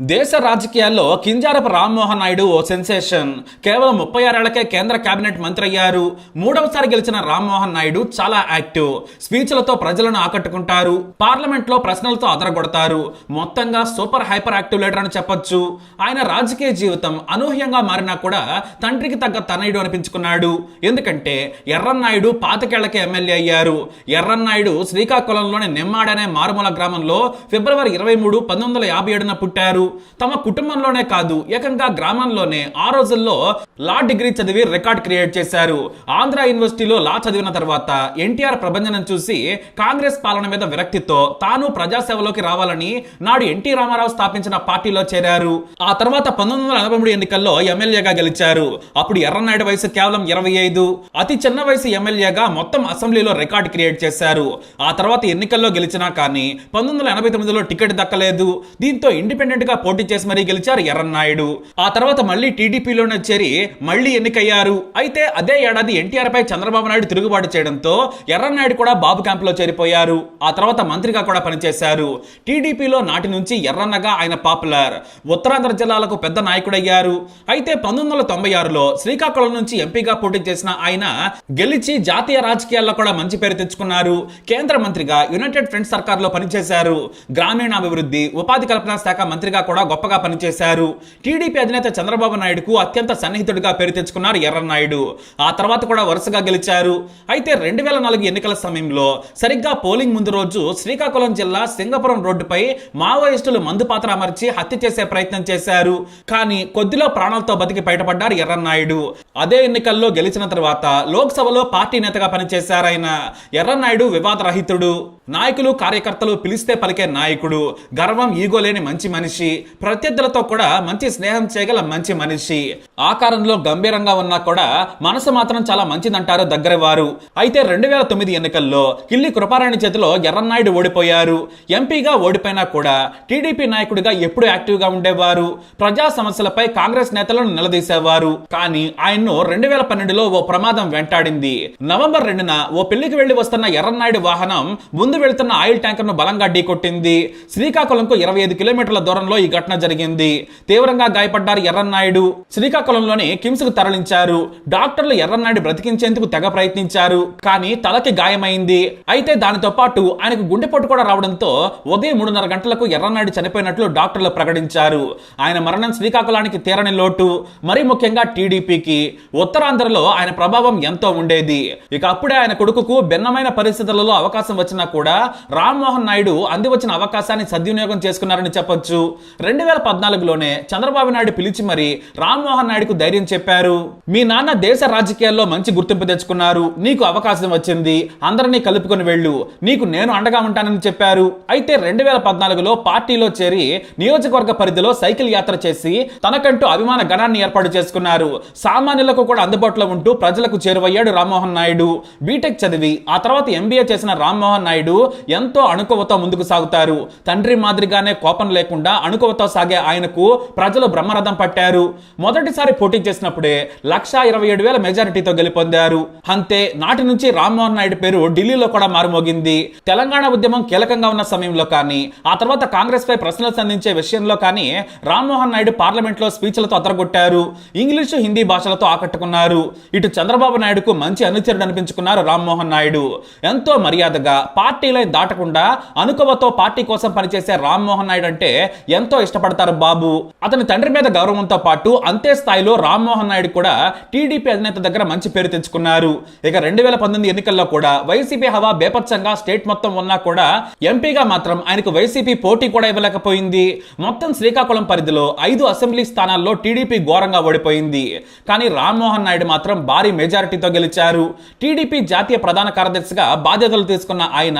దేశ రాజకీయాల్లో కింజారపు రామ్మోహన్ నాయుడు ఓ సెన్సేషన్. కేవలం ముప్పై ఆరేళ్ళకే కేంద్ర కేబినెట్ మంత్రి అయ్యారు. మూడవసారి గెలిచిన రామ్మోహన్ నాయుడు చాలా యాక్టివ్. స్పీచ్లతో ప్రజలను ఆకట్టుకుంటారు. పార్లమెంట్లో ప్రశ్నలతో అదరగొడతారు. మొత్తంగా సూపర్ హైపర్ యాక్టివ్ లీడర్ అని చెప్పొచ్చు. ఆయన రాజకీయ జీవితం అనూహ్యంగా మారినా కూడా తండ్రికి తగ్గ తనయుడు అనిపించుకున్నాడు. ఎందుకంటే ఎర్రన్నాయుడు పాతికేళ్ళకే ఎమ్మెల్యే అయ్యారు. ఎర్రన్నాయుడు శ్రీకాకుళంలోని నిమ్మాడనే మారుమూల గ్రామంలో ఫిబ్రవరి ఇరవై మూడు పంతొమ్మిది వందల యాభై ఏడున పుట్టారు. తమ కుటుంబంలోనే కాదు ఏకంగా గ్రామంలోనే ఆ రోజుల్లో లా డిగ్రీ చదివి రికార్డ్ క్రియేట్ చేశారు. ఆంధ్ర యూనివర్సిటీలో లా చదివిన తర్వాత ఎన్టీఆర్ ప్రభంజనం చూసి కాంగ్రెస్ పాలన మీద విరక్తితో తాను ప్రజాసేవలోకి రావాలని నాడు ఎన్టీ రామారావు స్థాపించిన పార్టీలో చేరారు. ఆ తర్వాత పంతొమ్మిది వందల ఎనభై మూడు ఎన్నికల్లో ఎమ్మెల్యేగా గెలిచారు. అప్పుడు ఎర్రనాయుడు వయసు కేవలం ఇరవై ఐదు. అతి చిన్న వయసు ఎమ్మెల్యేగా మొత్తం అసెంబ్లీలో రికార్డ్ క్రియేట్ చేశారు. ఆ తర్వాత ఎన్నికల్లో గెలిచినా కానీ పంతొమ్మిది వందల ఎనభై తొమ్మిదిలో టికెట్ దక్కలేదు. దీంతో ఇండిపెండెంట్గా పోటీ చేసి మరీ గెలిచారు ఎర్రన్నాయుడు ఆ తర్వాత మళ్ళీ టీడీపీలోనే చేరి మళ్ళీ ఎన్నికయ్యారు. అయితే అదే ఏడాది ఎన్టీఆర్ పై చంద్రబాబు నాయుడు తిరుగుబాటు చేయడంతో ఎర్రన్నాయుడు కూడా బాబు క్యాంప్లో చేరిపోయారు. ఆ తర్వాత మంత్రిగా కూడా పనిచేశారు. టీడీపీలో నాటి నుంచి ఎర్రన్నగా ఆయన పాపులర్. ఉత్తరాంధ్ర జిల్లాలకు పెద్ద నాయకుడయ్యారు. అయితే పంతొమ్మిది వందల తొంభై ఆరులో శ్రీకాకుళం నుంచి ఎంపీగా పోటీ చేసిన ఆయన గెలిచి జాతీయ రాజకీయాల్లో కూడా మంచి పేరు తెచ్చుకున్నారు. కేంద్ర మంత్రిగా యునైటెడ్ ఫ్రంట్ సర్కార్లో పనిచేశారు. గ్రామీణాభివృద్ధి ఉపాధి కల్పన శాఖ మంత్రిగా కూడా గొప్పగా పనిచేశారు. టీడీపీ అధినేత చంద్రబాబు నాయుడుకు అత్యంత సన్నిహితుడిగా పేరు తెచ్చుకున్నారు ఎర్రనాయుడు. ఆ తర్వాత కూడా వరుసగా గెలిచారు. అయితే రెండు వేల నాలుగు ఎన్నికల సమయంలో సరిగ్గా పోలింగ్ ముందు రోజు శ్రీకాకుళం జిల్లా సింగపురం రోడ్డుపై మావోయిస్టులు మందు పాత్ర అమర్చి హత్య చేసే ప్రయత్నం చేశారు. కానీ కొద్దిలో ప్రాణాలతో బతికి బయటపడ్డారు ఎర్రన్నాయుడు అదే ఎన్నికల్లో గెలిచిన తర్వాత లోక్సభలో పార్టీ నేతగా పనిచేశారు ఆయన. ఎర్రన్నాయుడు వివాదరహితుడు. నాయకులు కార్యకర్తలు పిలిస్తే పలికే నాయకుడు. గర్వం ఈగోలేని మంచి మనిషి. ప్రత్యర్థులతో కూడా మంచి స్నేహం చేయగల మంచి మనిషి. ఆకారంలో గంభీరంగా ఉన్నా కూడా మనసు మాత్రం చాలా మంచిదంటారు దగ్గర వారు అయితే రెండు వేల తొమ్మిది ఎన్నికల్లో కిల్లి కృపారాణి చేతిలో ఎర్రన్నాయుడు ఓడిపోయారు. ఎంపీగా ఓడిపోయినా కూడా టీడీపీ నాయకుడిగా ఎప్పుడు యాక్టివ్గా ఉండేవారు. ప్రజా సమస్యలపై కాంగ్రెస్ నేతలను నిలదీసేవారు. కానీ ఆయన్ను రెండు వేల పన్నెండులో ఓ ప్రమాదం వెంటాడింది. నవంబర్ రెండున ఓ పెళ్ళికి వెళ్ళి వస్తున్న ఎర్రన్నాయుడు వాహనం ముందు వెళ్తున్న ఆయిల్ ట్యాంకర్ను బలంగా ఢీకొట్టింది. శ్రీకాకుళంకు ఇరవై ఐదు కిలోమీటర్ల దూరంలో ఈ ఘటన జరిగింది. తీవ్రంగా గాయపడ్డారు ఎర్రన్నాయుడు. శ్రీకాకుళంలోని కిమ్స్కు తరలించారు. డాక్టర్లు ఎర్రన్నాయుడు బ్రతికించేందుకు తెగ ప్రయత్నించారు. కానీ తలకి గాయమైంది. అయితే దానితో పాటు ఆయనకు గుండెపోటు కూడా రావడంతో ఉదయం మూడున్నర గంటలకు ఎర్రన్నాయుడు చనిపోయినట్లు డాక్టర్లు ప్రకటించారు. ఆయన మరణం శ్రీకాకుళానికి తీరని లోటు. మరీ ముఖ్యంగా టీడీపీకి. ఉత్తరాంధ్రలో ఆయన ప్రభావం ఎంతో ఉండేది. ఇక అప్పుడే ఆయన కొడుకుకు భిన్నమైన పరిస్థితులలో అవకాశం వచ్చినా కూడా రామ్మోహన్ నాయుడు అంది వచ్చిన అవకాశాన్ని సద్వినియోగం చేసుకున్నారని చెప్పొచ్చు. రెండు వేల పద్నాలుగులోనే చంద్రబాబు నాయుడు పిలిచి మరి రామ్మోహన్ నాయుడుకు ధైర్యం చెప్పారు. మీ నాన్న దేశ రాజకీయాల్లో మంచి గుర్తింపు తెచ్చుకున్నారు. నీకు అవకాశం వచ్చింది. అందరినీ కలుపుకొని వెళ్ళు. నీకు నేను అండగా ఉంటానని చెప్పారు. అయితే రెండు వేల పద్నాలుగులో పార్టీలో చేరి నియోజకవర్గ పరిధిలో సైకిల్ యాత్ర చేసి తనకంటూ అభిమాన గణాన్ని ఏర్పాటు చేసుకున్నారు. సామాన్యులకు కూడా అందుబాటులో ఉంటూ ప్రజలకు చేరువయ్యాడు రామ్మోహన్ నాయుడు. బీటెక్ చదివి ఆ తర్వాత ఎంబీఏ చేసిన రామ్మోహన్ నాయుడు ఎంతో అణుకువతో ముందుకు సాగుతారు. తండ్రి మాదిరిగానే కోపం లేకుండా అణుకువతో సాగే ఆయనకు ప్రజలు బ్రహ్మరథం పట్టారు. మొదటిసారి పోటీ చేసినప్పుడే లక్షా ఇరవై ఏడు వేల మెజారిటీతో గెలుపొందారు. అంతే నాటి నుంచి రామ్మోహన్ నాయుడు పేరు ఢిల్లీలో కూడా మారుమోగింది. తెలంగాణ ఉద్యమం కీలకంగా ఉన్న సమయంలో కానీ ఆ తర్వాత కాంగ్రెస్ పై ప్రశ్నలు సంధించే విషయంలో కానీ రామ్మోహన్ నాయుడు పార్లమెంట్లో స్పీచ్లతో అదరగొట్టారు ఇంగ్లీషు హిందీ భాషలతో ఆకట్టుకున్నారు. ఇటు చంద్రబాబు నాయుడుకు మంచి అనుచరుడు అనిపించుకున్నారు రామ్మోహన్ నాయుడు. ఎంతో మర్యాదగా పార్టీ లైన్ దాటకుండా అనుకవతో పార్టీ కోసం పనిచేసే రామ్మోహన్ నాయుడు అంటే ఎంతో ఇష్టపడతారు బాబు. అతని తండ్రి మీద గౌరవంతో పాటు అంతే స్థాయిలో రామ్మోహన్ నాయుడు కూడా టీడీపీ అధినేత దగ్గర మంచి పేరు తెచ్చుకున్నారు. ఇక రెండు వేల పంతొమ్మిది ఎన్నికల్లో కూడా వైసీపీ హవా బేపచ్చంగా స్టేట్ మొత్తం ఉన్నా కూడా ఎంపీగా మాత్రం ఆయనకు వైసీపీ పోటీ కూడా ఇవ్వలేకపోయింది. మొత్తం శ్రీకాకుళం పరిధిలో ఐదు అసెంబ్లీ స్థానాల్లో టీడీపీ ఘోరంగా ఓడిపోయింది. కానీ రామ్మోహన్ నాయుడు మాత్రం భారీ మెజారిటీతో గెలిచారు. టీడీపీ జాతీయ ప్రధాన కార్యదర్శిగా బాధ్యతలు తీసుకున్న ఆయన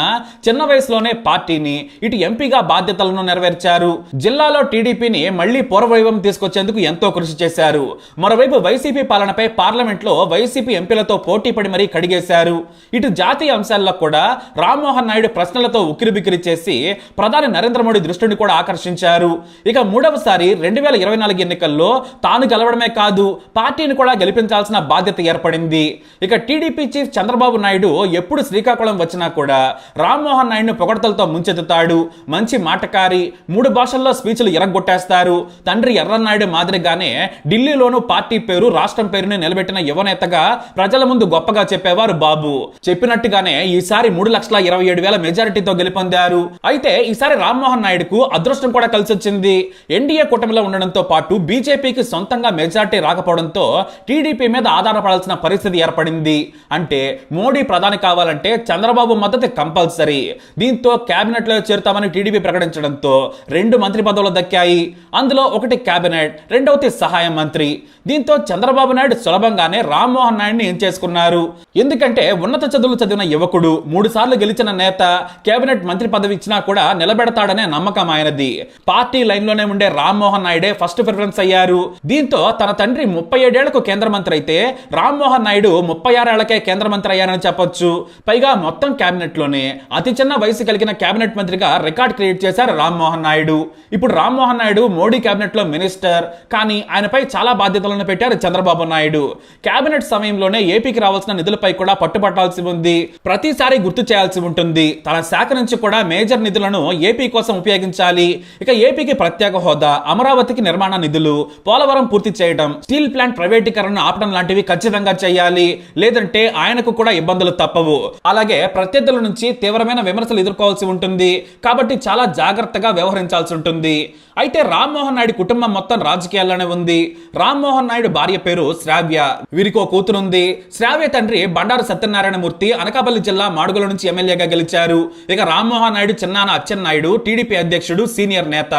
చిన్న వయసులోనే పార్టీని ఇటు ఎంపీగా బాధ్యతలను నెరవేర్చారు. జిల్లా జిల్లాలో టీడీపీని మళ్ళీ పూర్వవైభవం తీసుకొచ్చేందుకు ఎంతో కృషి చేశారు. మరోవైపు వైసీపీ పాలనపై పార్లమెంట్లో వైసీపీ ఎంపీలతో పోటీ పడి మరీ కడిగేశారు. ఇటు జాతీయ అంశాల్లో కూడా రామ్మోహన్ నాయుడు ప్రశ్నలతో ఉక్కిరిబిక్కిరి చేసి ప్రధాని నరేంద్ర మోడీ దృష్టిని కూడా ఆకర్షించారు. ఇక మూడవసారి రెండు వేల ఇరవై నాలుగు ఎన్నికల్లో తాను గెలవడమే కాదు పార్టీని కూడా గెలిపించాల్సిన బాధ్యత ఏర్పడింది. ఇక టీడీపీ చీఫ్ చంద్రబాబు నాయుడు ఎప్పుడు శ్రీకాకుళం వచ్చినా కూడా రామ్మోహన్ నాయుడును పొగడతలతో ముంచెత్తుతాడు. మంచి మాటకారి మూడు భాషల్లో స్పీచ్లు ఎరగొట్టేస్తారు. తండ్రి ఎర్రన్నాయుడు మాదిరిగానే ఢిల్లీలోనూ పార్టీ పేరు రాష్ట్రం పేరుని నిలబెట్టిన యువనేతగా ప్రజల ముందు గొప్పగా చెప్పేవారు బాబు. చెప్పినట్టుగానే ఈసారి మూడు లక్షల ఇరవై ఏడు వేల మెజారిటీతో గెలుపొందారు. అయితే ఈసారి రామ్మోహన్ నాయుడుకు అదృష్టం కూడా కలిసి వచ్చింది ఎన్డీఏ కూటమిలో ఉండడంతో పాటు బీజేపీకి సొంతంగా మెజారిటీ రాకపోవడంతో టీడీపీ మీద ఆధారపడాల్సిన పరిస్థితి ఏర్పడింది. అంటే మోడీ ప్రధాని కావాలంటే చంద్రబాబు మద్దతు కంపల్సరీ. దీంతో కేబినెట్లో చేరుతామని టీడీపీ ప్రకటించడంతో రెండు మంత్రి పదవులు దక్కాయి. అందులో ఒకటి కేబినెట్ రెండవది సహాయ మంత్రి. దీంతో చంద్రబాబు నాయుడు సులభంగానే రామ్మోహన్ నాయుడిని ఏం చేసుకున్నారు? ఎందుకంటే ఉన్నత చదువులు చదివిన యువకుడు మూడు సార్లు గెలిచిన నేత కేబినెట్ మంత్రి పదవి ఇచ్చినా కూడా నిలబెడతాడనే నమ్మకం ఆయనది. పార్టీ లైన్లోనే ఉండే రామ్మోహన్ నాయుడే ఫస్ట్ ప్రిఫరెన్స్ అయ్యారు. దీంతో తన తండ్రి ముప్పై ఏడేళ్ళకు కేంద్ర మంత్రి అయితే రామ్మోహన్ నాయుడు ముప్పై ఆరేళ్ళకే కేంద్ర మంత్రి అయ్యారని చెప్పొచ్చు. పైగా మొత్తం కేబినెట్లోనే అతి చిన్న వయసు కలిగిన కేబినెట్ మంత్రిగా రికార్డ్ క్రియేట్ చేశారు రామ్మోహన్ నాయుడు. ఇప్పుడు ఇప్పుడు రామ్మోహన్ నాయుడు మోడీ క్యాబినెట్లో మినిస్టర్ కానీ ఆయనపై చాలా బాధ్యతలను పెట్టారు చంద్రబాబు నాయుడు. క్యాబినెట్ సమయంలోనే ఏపీకి రావాల్సిన నిధులపై కూడా పట్టుపట్టాల్సి ఉంది. ప్రతిసారి గుర్తు చేయాల్సి ఉంటుంది. తన శాఖ నుంచి కూడా మేజర్ నిధులను ఏపీ కోసం ఉపయోగించాలి. ఇక ఏపీకి ప్రత్యేక హోదా అమరావతికి నిర్మాణ నిధులు పోలవరం పూర్తి చేయడం స్టీల్ ప్లాంట్ ప్రైవేటీకరణ ఆపడం లాంటివి ఖచ్చితంగా చేయాలి. లేదంటే ఆయనకు కూడా ఇబ్బందులు తప్పవు. అలాగే ప్రత్యర్థుల నుంచి తీవ్రమైన విమర్శలు ఎదుర్కోవాల్సి ఉంటుంది. కాబట్టి చాలా జాగ్రత్తగా వ్యవహరించాల్సి ఉంటుంది. అయితే రామ్మోహన్ నాయుడు కుటుంబం మొత్తం రాజకీయాల్లోనే ఉంది. రామ్మోహన్ నాయుడు భార్య పేరు శ్రావ్య. వీరికి ఓ కూతురుంది. శ్రావ్య తండ్రి బండారు సత్యనారాయణ మూర్తి అనకాపల్లి జిల్లా మాడుగుల నుంచి ఎమ్మెల్యేగా గెలిచారు. ఇక రామ్మోహన్ నాయుడు చిన్నాన అచ్చెన్నాయుడు టీడీపీ అధ్యక్షుడు సీనియర్ నేత.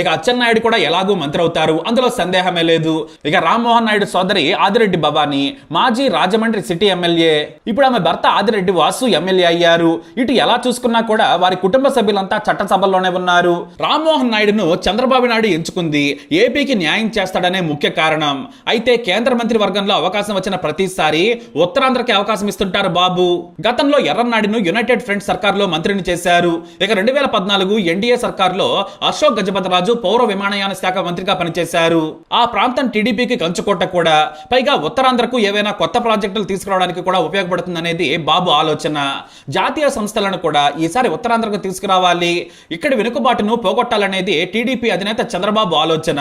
ఇక అచ్చెన్నాయుడు కూడా ఎలాగూ మంత్రి అవుతారు అందులో సందేహమే లేదు. ఇక రామ్మోహన్ నాయుడు సోదరి ఆదిరెడ్డి భవానీ మాజీ రాజమండ్రి సిటీ ఎమ్మెల్యే ఇప్పుడు ఆమె భర్త ఆదిరెడ్డి వాసు ఎమ్మెల్యే అయ్యారు. ఇటు ఎలా చూసుకున్నా కూడా వారి కుటుంబ సభ్యులంతా చట్టసభల్లోనే ఉన్నారు. రామ్మోహన్ నాయుడును చంద్రబాబు నాయుడు ఎంచుకుంది. ఏపీకి న్యాయం చేస్తాడనే ముఖ్య కారణం. అయితే కేంద్ర మంత్రి వర్గంలో అవకాశం వచ్చిన ప్రతిసారి ఉత్తరాంధ్రకి అవకాశం ఇస్తుంటారు బాబు. గతంలో ఎర్రన్నాయుడును యునైటెడ్ ఫ్రంట్ సర్కార్లో మంత్రిని చేశారు. ఇక రెండు వేల పద్నాలుగు ఎన్డీఏ సర్కార్లో అశోక్ గజపతిరాజు పౌర విమానయాన శాఖ మంత్రిగా పనిచేశారు. ఆ ప్రాంతం టీడీపీకి కంచుకోట కూడా. పైగా ఉత్తరాంధ్రకు ఏవైనా కొత్త ప్రాజెక్టులు తీసుకురావడానికి కూడా ఉపయోగపడుతుందనేది బాబు ఆలోచన. జాతీయ సంస్థలను కూడా ఈసారి ఉత్తరాంధ్రకు తీసుకురావాలి. ఇక్కడ వెనుకబాటును పోగొట్టాలనేది టీడీపీ అధినేత చంద్రబాబు ఆలోచన.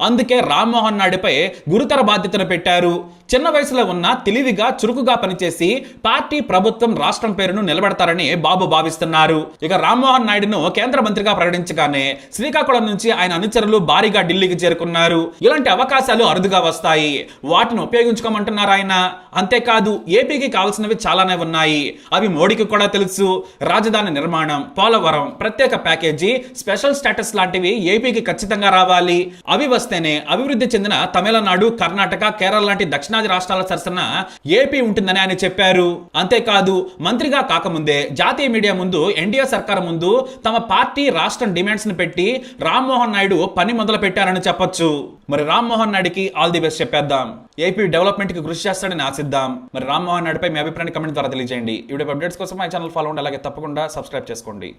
అందుకే రామ్మోహన్ నాయుడుపై గురుతర బాధ్యతను పెట్టారు. చిన్న వయసులో ఉన్న తెలివిగా చురుకుగా పనిచేసి పార్టీ ప్రభుత్వం రాష్ట్రం పేరును నిలబెడతారని బాబు భావిస్తున్నారు. ఇక రామ్మోహన్ నాయుడును కేంద్ర మంత్రిగా ప్రకటించగానే శ్రీకాకుళం నుంచి ఆయన అనుచరులు భారీగా ఢిల్లీకి చేరుకున్నారు. ఇలాంటి అవకాశాలు అరుదుగా వస్తాయి. వాటిని ఉపయోగించుకోమంటున్నారు ఆయన. అంతేకాదు ఏపీకి కావాల్సినవి చాలానే ఉన్నాయి. అవి మోడీకి కూడా తెలుసు. రాజధాని నిర్మాణం పోలవరం ప్రత్యేక ప్యాకేజీ స్పెషల్ స్టేటస్ లాంటివి ఏపీకి ఖచ్చితంగా రావాలి. అవి వస్తేనే అభివృద్ధి చెందిన తమిళనాడు కర్ణాటక కేరళ లాంటి దక్షిణాది రాష్ట్రాల సరసన ఏపీ ఉంటుందని ఆయన చెప్పారు. అంతేకాదు మంత్రిగా కాకముందే జాతీయ మీడియా ముందు ఎన్డీఏ సర్కార్ ముందు తమ పార్టీ రాష్ట్రం డిమాండ్స్ని పెట్టి రామ్మోహన్ నాయుడు పని మొదలు పెట్టారని చెప్పొచ్చు. మరి రామ్మోహన్ నాయుడుకి ఆల్ ది బెస్ట్ చెప్పేద్దాం. ఏపీ డెవలప్మెంట్కి కృషి చేస్తాడని ఆశిద్దాం. మరి రామ్మోహన్ నాయుడుపై మీ అభిప్రాయాన్ని కమెంట్ ద్వారా తెలియజేయండి. ఈ అప్డేట్స్ కోసం మా ఛానల్ ఫాలో ఉండి అలాగే తప్పకుండా సబ్స్క్రైబ్ చేసుకోండి.